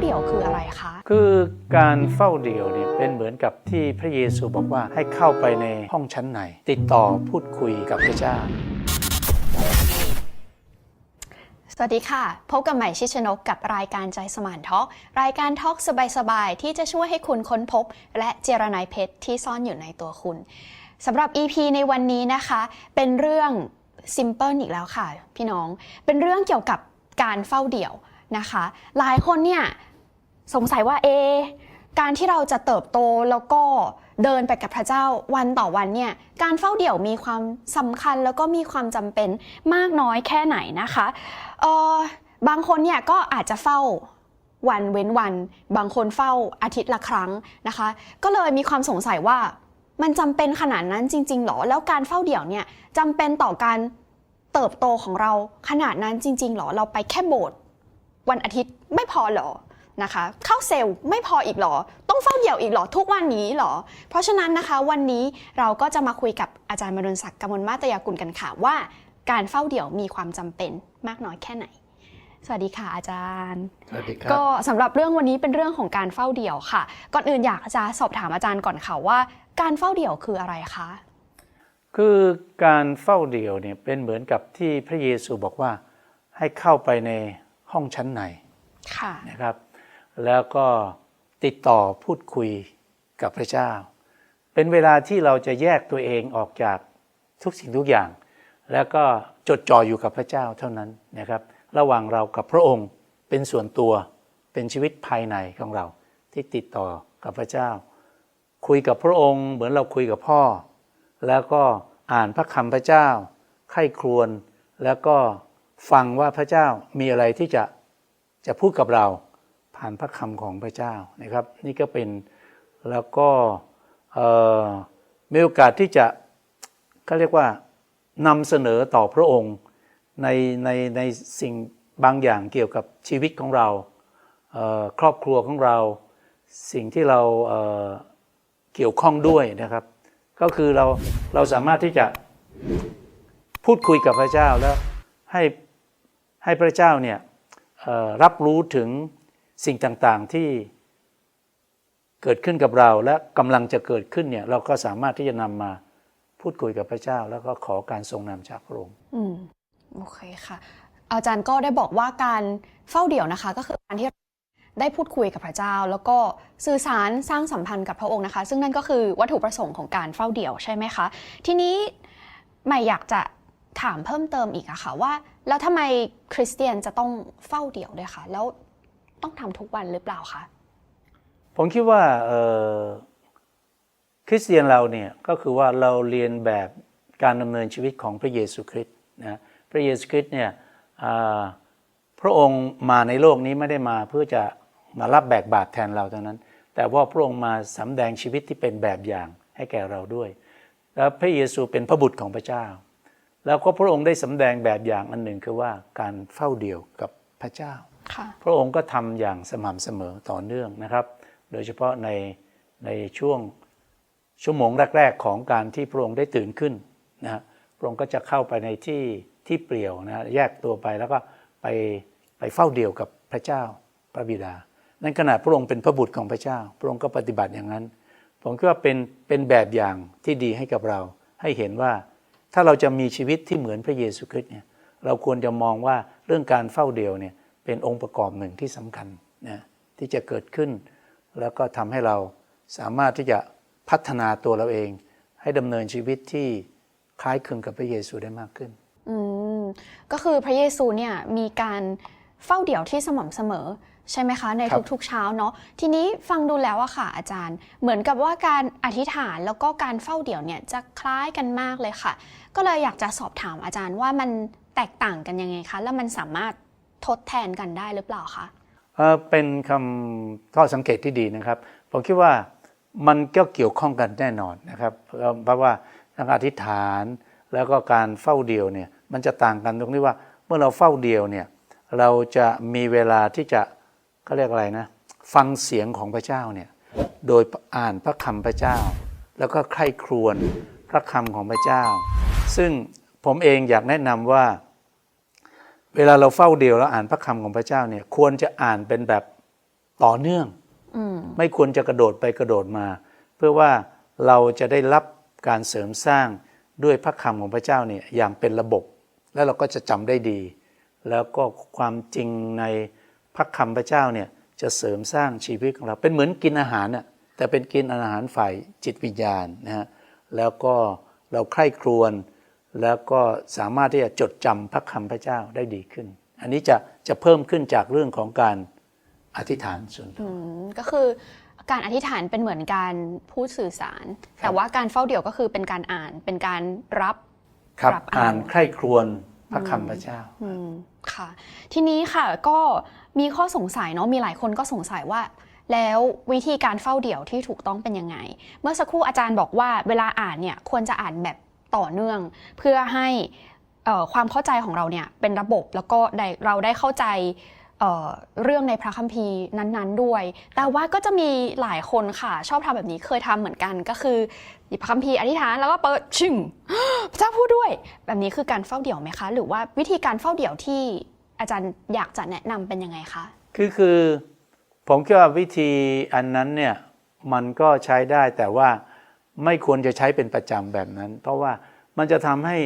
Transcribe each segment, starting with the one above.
เดี่ยวคืออะไรคะ คือการเฝ้าเดี่ยวเนี่ยเป็นเหมือนกับที่พระเยซูบอกว่าให้เข้าไปในห้องชั้นในติดต่อพูดคุยกับพระเจ้า สวัสดีค่ะ พบกับใหม่ชิชนกกับรายการใจสมานทอล์กรายการทอล์กสบายๆที่จะช่วยให้คุณค้นพบ และเจรนายเพชรที่ซ่อนอยู่ในตัวคุณสำหรับ EP ในวันนี้นะคะ เป็นเรื่องซิมเ l e อีกแล้วค่ะ พี่น้องเป็นเรื่องเกี่ยวกับการเฝ้าเดี่ยวนะคะ หลายคนเนี่ย สงสัยว่าเอ การที่เราจะเติบโตแล้วก็เดินไปกับพระเจ้าวันต่อวันเนี่ยการเฝ้าเดี่ยวมีความสำคัญแล้วก็มีความจำเป็นมากน้อยแค่ไหนนะคะเออบางคนเนี่ยก็อาจจะเฝ้าวันเว้นวัน บางคนเฝ้าอาทิตย์ละครั้งนะคะ ก็เลยมีความสงสัยว่ามันจำเป็นขนาดนั้นจริงๆหรอ แล้วการเฝ้าเดี่ยวเนี่ยจำเป็นต่อการเติบโตของเราขนาดนั้นจริงๆหรอ เราไปแค่โบสถ์วันอาทิตย์ไม่พอหรอ นะคะเข้าเซลล์ไม่พออีกหรอ ต้องเฝ้าเดี่ยวอีกหรอทุกวันนี้หรอ เพราะฉะนั้นนะคะวันนี้เราก็จะมาคุยกับอาจารย์มรุนศักดิ์กมลมาตยากุลกันค่ะว่า การเฝ้าเดี่ยวมีความจำเป็นมากน้อยแค่ไหน สวัสดีค่ะอาจารย์สวัสดีครับก็สำหรับเรื่องวันนี้เป็นเรื่องของการเฝ้าเดี่ยวค่ะ ก่อนอื่นอยากจะสอบถามอาจารย์ก่อนค่ะว่า การเฝ้าเดี่ยวคืออะไรคะคือการเฝ้าเดี่ยวเนี่ยเป็นเหมือนกับที่พระเยซูบอกว่าให้เข้าไปในห้องชั้นในค่ะนะครับ แล้วก็ติดต่อพูดคุยกับพระเจ้า เป็นเวลาที่เราจะแยกตัวเองออกจากทุกสิ่งทุกอย่าง แล้วก็จดจ่ออยู่กับพระเจ้าเท่านั้นนะครับ ระหว่างเรากับพระองค์เป็นส่วนตัวเป็นชีวิตภายในของเราที่ติดต่อกับพระเจ้า คุยกับพระองค์เหมือนเราคุยกับพ่อ แล้วก็อ่านพระคำพระเจ้าไข้ครวญแล้วก็ฟังว่าพระเจ้ามีอะไรที่จะจะพูดกับเรา ผ่านพระคำของพระเจ้านะครับ นี่ก็เป็นแล้วก็มีโอกาสที่จะเขาเรียกว่านำเสนอต่อพระองค์ในในในสิ่งบางอย่างเกี่ยวกับชีวิตของเราเครอบครัวของเรา สิ่งที่เราเเกี่ยวข้องด้วยนะครับ ก็คือเราเราสามารถที่จะพูดคุยกับพระเจ้าแล้วให้ให้พระเจ้าเนี่ยรับรู้ถึง สิ่งต่างๆที่เกิดขึ้นกับเราและกำลังจะเกิดขึ้นเนี่ยเราก็สามารถที่จะนำมาพูดคุยกับพระเจ้า แล้วก็ขอการทรงนำจากพระองค์อืมโอเคค่ะ อาจารย์ก็ได้บอกว่าการเฝ้าเดี่ยวนะคะ ก็คือการที่ได้พูดคุยกับพระเจ้า แล้วก็สื่อสารสร้างสัมพันธ์กับพระองค์นะคะ ซึ่งนั่นก็คือวัตถุประสงค์ของการเฝ้าเดี่ยวใช่ไหมคะทีนี้ใหม่อยากจะถามเพิ่มเติมอีกอะค่ะว่า แล้วทำไมคริสเตียนจะต้องเฝ้าเดี่ยวด้วยคะแล้ว ต้องทำทุกวันหรือเปล่าคะ ผมคิดว่าคริสเตียนเราเนี่ยก็คือว่าเราเรียนแบบการดำเนินชีวิตของพระเยซูคริสต์นะพระเยซูคริสต์เนี่ยพระองค์มาในโลกนี้ไม่ได้มาเพื่อจะมารับแบกบาปแทนเราเท่านั้น แต่ว่าพระองค์มาสำแดงชีวิตที่เป็นแบบอย่างให้แก่เราด้วย แล้วพระเยซูเป็นพระบุตรของพระเจ้า แล้วก็พระองค์ได้สำแดงแบบอย่างอันหนึ่งคือว่าการเฝ้าเดี่ยวกับพระเจ้า พระองค์ก็ทำอย่างสม่ำเสมอต่อเนื่องนะครับ โดยเฉพาะในในช่วงชั่วโมงแรก ๆ ของการที่พระองค์ได้ตื่นขึ้นนะพระองค์ก็จะเข้าไปในที่ที่เปลี่ยวนะแยกตัวไปแล้วก็ไปไปเฝ้าเดี่ยวกับพระเจ้าพระบิดา นั่นขนาดพระองค์เป็นพระบุตรของพระเจ้า พระองค์ก็ปฏิบัติอย่างนั้น ผมคิดว่าเป็นเป็นแบบอย่างที่ดีให้กับเรา ให้เห็นว่าถ้าเราจะมีชีวิตที่เหมือนพระเยซูคริสต์เนี่ยเราควรจะมองว่าเรื่องการเฝ้าเดี่ยวเนี่ย เป็นองค์ประกอบหนึ่งที่สำคัญนะที่จะเกิดขึ้น แล้วก็ทำให้เราสามารถที่จะพัฒนาตัวเราเอง ให้ดำเนินชีวิตที่คล้ายคลึงกับพระเยซูได้มากขึ้น อืมก็คือพระเยซูเนี่ยมีการเฝ้าเดี่ยวที่สม่ำเสมอใช่ไหมคะ ในครับทุกๆเช้าเนาะทีนี้ฟังดูแล้วอะค่ะอาจารย์ เหมือนกับว่าการอธิษฐานแล้วก็การเฝ้าเดี่ยวเนี่ยจะคล้ายกันมากเลยค่ะ ก็เลยอยากจะสอบถามอาจารย์ว่ามันแตกต่างกันยังไงคะ แล้วมันสามารถ ทดแทนกันได้หรือเปล่าคะเออเป็นคำข้อสังเกตที่ดีนะครับ ผมคิดว่ามันก็เกี่ยวข้องกันแน่นอนนะครับเพราะเพราะว่าทั้งอธิษฐานแล้วก็การเฝ้าเดียวเนี่ยมันจะต่างกันตรงที่ว่าเมื่อเราเฝ้าเดียวเนี่ยเราจะมีเวลาที่จะเขาเรียกอะไรนะฟังเสียงของพระเจ้าเนี่ยโดยอ่านพระคำพระเจ้า แล้วก็ใคร่ครวญพระคำของพระเจ้า ซึ่งผมเองอยากแนะนำว่า เวลาเราเฝ้าเดียวแล้วอ่านพระคำของพระเจ้าเนี่ยควรจะอ่านเป็นแบบต่อเนื่องอืมไม่ควรจะกระโดดไปกระโดดมา เพื่อว่าเราจะได้รับการเสริมสร้างด้วยพระคำของพระเจ้าเนี่ยอย่างเป็นระบบ แล้วเราก็จะจำได้ดี แล้วก็ความจริงในพระคำพระเจ้าเนี่ยจะเสริมสร้างชีวิตของเรา เป็นเหมือนกินอาหารน่ะแต่เป็นกินอาหารฝ่ายจิตวิญญาณนะฮะแล้วก็เราใคร่ครวญ แล้วก็สามารถที่จะจดจำพระคำพระเจ้าได้ดีขึ้น อันนี้จะจะเพิ่มขึ้นจากเรื่องของการอธิษฐานส่วนตัวอืมก็คือการอธิษฐานเป็นเหมือนการพูดสื่อสาร แต่ว่าการเฝ้าเดี่ยวก็คือเป็นการอ่านเป็นการรับครับปรับอ่านอ่านใคร่ครวญพระคำพระเจ้าอืมค่ะ ทีนี้ค่ะก็มีข้อสงสัยเนาะมีหลายคนก็สงสัยว่า แล้ววิธีการเฝ้าเดี่ยวที่ถูกต้องเป็นยังไง เมื่อสักครู่อาจารย์บอกว่าเวลาอ่านเนี่ยควรจะอ่านแบบ ต่อเนื่อง เพื่อให้เอ่อความเข้าใจของเราเนี่ยเป็นระบบแล้วก็ได้เราได้เข้าใจเเรื่องในพระคัมภีร์นั้น ๆ ด้วย แต่ว่าก็จะมีหลายคนค่ะ ชอบทำแบบนี้เคยทำเหมือนกันก็คือหยิบพระคัมภีร์อธิษฐานแล้วก็เปิดชึ่งพระเจ้าพูดด้วย แบบนี้คือการเฝ้าเดี่ยวไหมคะ หรือว่าวิธีการเฝ้าเดี่ยวที่อาจารย์อยากจะแนะนำเป็นยังไงคะคือคือผมคิดว่าวิธีอันนั้นเนี่ยมันก็ใช้ได้แต่ว่า ไม่ควรจะใช้เป็นประจำแบบนั้น เพราะว่ามันจะทำให้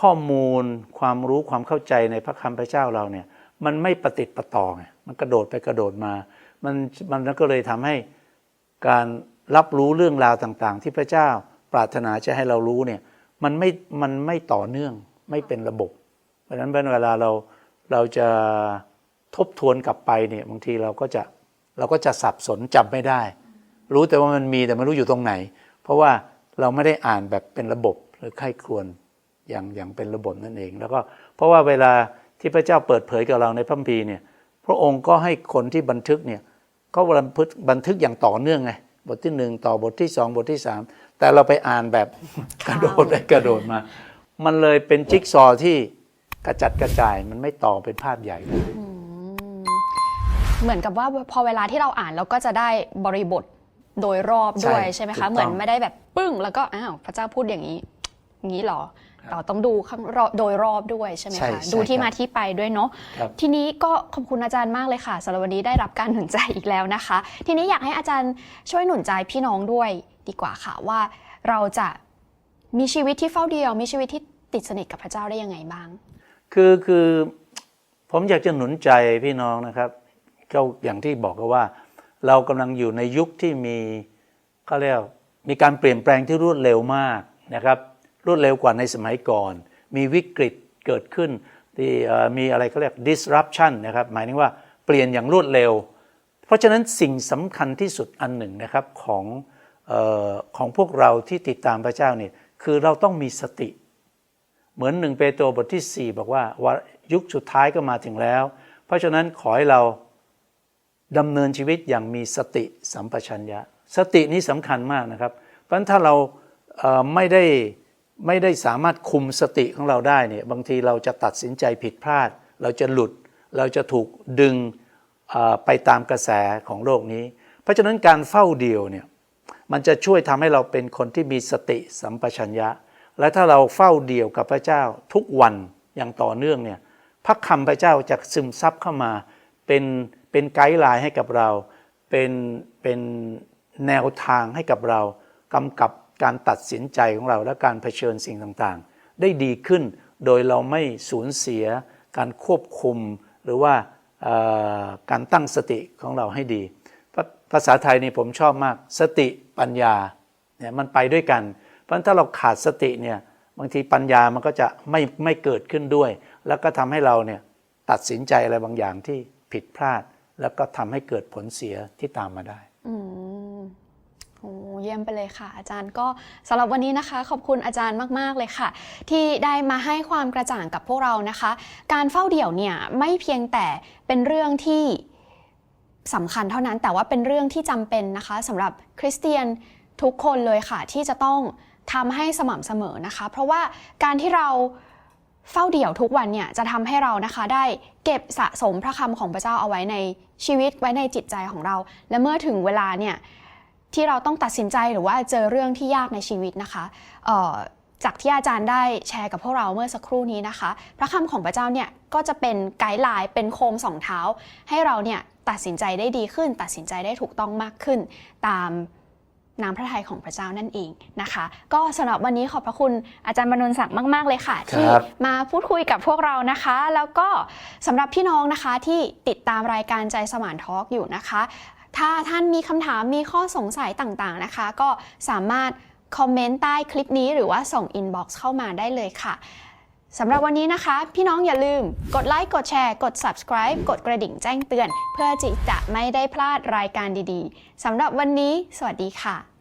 ข้อมูลความรู้ความเข้าใจในพระคำพระเจ้าเราเนี่ย มันไม่ประติดประต่อไงมันกระโดดไปกระโดดมา มันมันก็เลยทำให้การรับรู้เรื่องราวต่างๆ ที่พระเจ้าปรารถนาจะให้เรารู้เนี่ยมันไม่มันไม่ต่อเนื่องไม่เป็นระบบ เพราะฉะนั้นเวลาเราเราจะทบทวนกลับไปเนี่ยบางทีเราก็จะเราก็จะสับสนจำไม่ได้ รู้แต่ว่ามันมีแต่ไม่รู้อยู่ตรงไหน เพราะว่าเราไม่ได้อ่านแบบเป็นระบบหรือไข้ครวนอย่างอย่างเป็นระบบนั่นเอง แล้วก็เพราะว่าเวลาที่พระเจ้าเปิดเผยกับเราในพระคัมภีร์เนี่ยพระองค์ก็ให้คนที่บันทึกเนี่ยเขาบันทึกบันทึกอย่างต่อเนื่องไงบทที่หนึ่งต่อบทที่สองบทที่สามแต่เราไปอ่านแบบกระโดดไปกระโดดมา มันเลยเป็นจิ๊กซอว์ที่กระจัดกระจายมันไม่ต่อเป็นภาพใหญ่ได้เหมือนกับว่าพอเวลาที่เราอ่านเราก็จะได้บริบท โดยรอบด้วยใช่ใช่ไหมถูกต้คะองเหมือนไม่ได้แบบปึ้ง แล้วก็อ้าวพระเจ้าพูดอย่างนี้อย่างนี้เหรอเราต้องดูข้างรอบโดยรอบด้วยใช่ไหมใช่คะใช่ดูที่ครับมาที่ไปด้วยเนาะครับทีนี้ก็ขอบคุณอาจารย์มากเลยค่ะสำหรับวันนี้ได้รับการหนุนใจอีกแล้วนะคะ ทีนี้อยากให้อาจารย์ช่วยหนุนใจพี่น้องด้วยดีกว่าค่ะว่าเราจะมีชีวิตที่เฝ้าเดียว มีชีวิตที่ติดสนิทกับพระเจ้าได้ยังไงบ้าง คือคือผมอยากจะหนุนใจพี่น้องนะครับก็อย่างที่บอกกันว่า เรากำลังอยู่ในยุคที่มีเขาเรียกมีการเปลี่ยนแปลงที่รวดเร็วมากนะครับรวดเร็วกว่าในสมัยก่อน มีวิกฤตเกิดขึ้นที่มีอะไรเขาเรียก disruption นะครับหมายถึงว่าเปลี่ยนอย่างรวดเร็ว เพราะฉะนั้นสิ่งสำคัญที่สุดอันหนึ่งนะครับของออของพวกเราที่ติดตามพระเจ้าเนี่ยคือเราต้องมีสติ เหมือนหนึ่งเปโตรบทที่ 4 บอกว่ายุคสุดท้ายก็มาถึงแล้ว เพราะฉะนั้นขอให้เรา ดำเนินชีวิตอย่างมีสติสัมปชัญญะ สตินี้สำคัญมากนะครับ เพราะฉะนั้นถ้าเราไม่ได้ไม่ได้สามารถคุมสติของเราได้เนี่ยบางทีเราจะตัดสินใจผิดพลาด เราจะหลุด เราจะถูกดึงไปตามกระแสของโลกนี้ เพราะฉะนั้นการเฝ้าเดียวเนี่ยมันจะช่วยทำให้เราเป็นคนที่มีสติสัมปชัญญะ และถ้าเราเฝ้าเดี่ยวกับพระเจ้าทุกวันอย่างต่อเนื่องเนี่ยพระคำพระเจ้าจะซึมซับเข้ามาเป็น เป็นไกด์ไลน์ให้กับเรา เป็นเป็นแนวทางให้กับเรากำกับการตัดสินใจของเราและการเผชิญสิ่งต่างๆ ได้ดีขึ้นโดยเราไม่สูญเสียการควบคุมหรือว่าการตั้งสติของเราให้ดี ภาภาษาไทยนี่ผมชอบมาก สติปัญญาเนี่ยมันไปด้วยกัน เพราะฉะนั้นถ้าเราขาดสติเนี่ยบางทีปัญญามันก็จะไม่ไม่เกิดขึ้นด้วย แล้วก็ทำให้เราเนี่ยตัดสินใจอะไรบางอย่างที่ผิดพลาด แล้วก็ทำให้เกิดผลเสียที่ตามมาได้อืมโอ้เยี่ยมไปเลยค่ะ อาจารย์ก็สำหรับวันนี้นะคะ ขอบคุณอาจารย์มาก ๆ เลยค่ะ ที่ได้มาให้ความกระจ่างกับพวกเรานะคะ การเฝ้าเดี่ยวเนี่ยไม่เพียงแต่เป็นเรื่องที่สำคัญเท่านั้นแต่ว่าเป็นเรื่องที่จำเป็นนะคะสำหรับคริสเตียนทุกคนเลยค่ะ ที่จะต้องทำให้สม่ำเสมอนะคะ เพราะว่าการที่เรา เฝ้าเดี่ยวทุกวันเนี่ยจะทำให้เรานะคะได้เก็บสะสมพระคำของพระเจ้าเอาไว้ในชีวิตไว้ในจิตใจของเรา และเมื่อถึงเวลาเนี่ยที่เราต้องตัดสินใจหรือว่าเจอเรื่องที่ยากในชีวิตนะคะจากที่อาจารย์ได้แชร์กับพวกเราเมื่อสักครู่นี้นะคะ พระคำของพระเจ้าเนี่ยก็จะเป็นไกด์ไลน์เป็นโคมสองเท้า ให้เราเนี่ยตัดสินใจได้ดีขึ้น ตัดสินใจได้ถูกต้องมากขึ้น ตาม น้ำพระทัยของพระเจ้านั่นเองนะคะ ก็สำหรับวันนี้ขอบพระคุณอาจารย์บรรณศักดิ์มาก ๆ เลยค่ะ ที่ครับมาพูดคุยกับพวกเรานะคะ แล้วก็สำหรับพี่น้องนะคะที่ติดตามรายการใจสมานทอล์กอยู่นะคะ ถ้าท่านมีคำถามมีข้อสงสัยต่างๆนะคะ ก็สามารถคอมเมนต์ใต้คลิปนี้หรือว่าส่งอินบ็อกซ์เข้ามาได้เลยค่ะ สำหรับวันนี้นะคะ พี่น้องอย่าลืม กดไลค์ กดแชร์ กด subscribe กดกระดิ่งแจ้งเตือน เพื่อจะไม่ได้พลาดรายการดีๆสำหรับวันนี้ สวัสดีค่ะ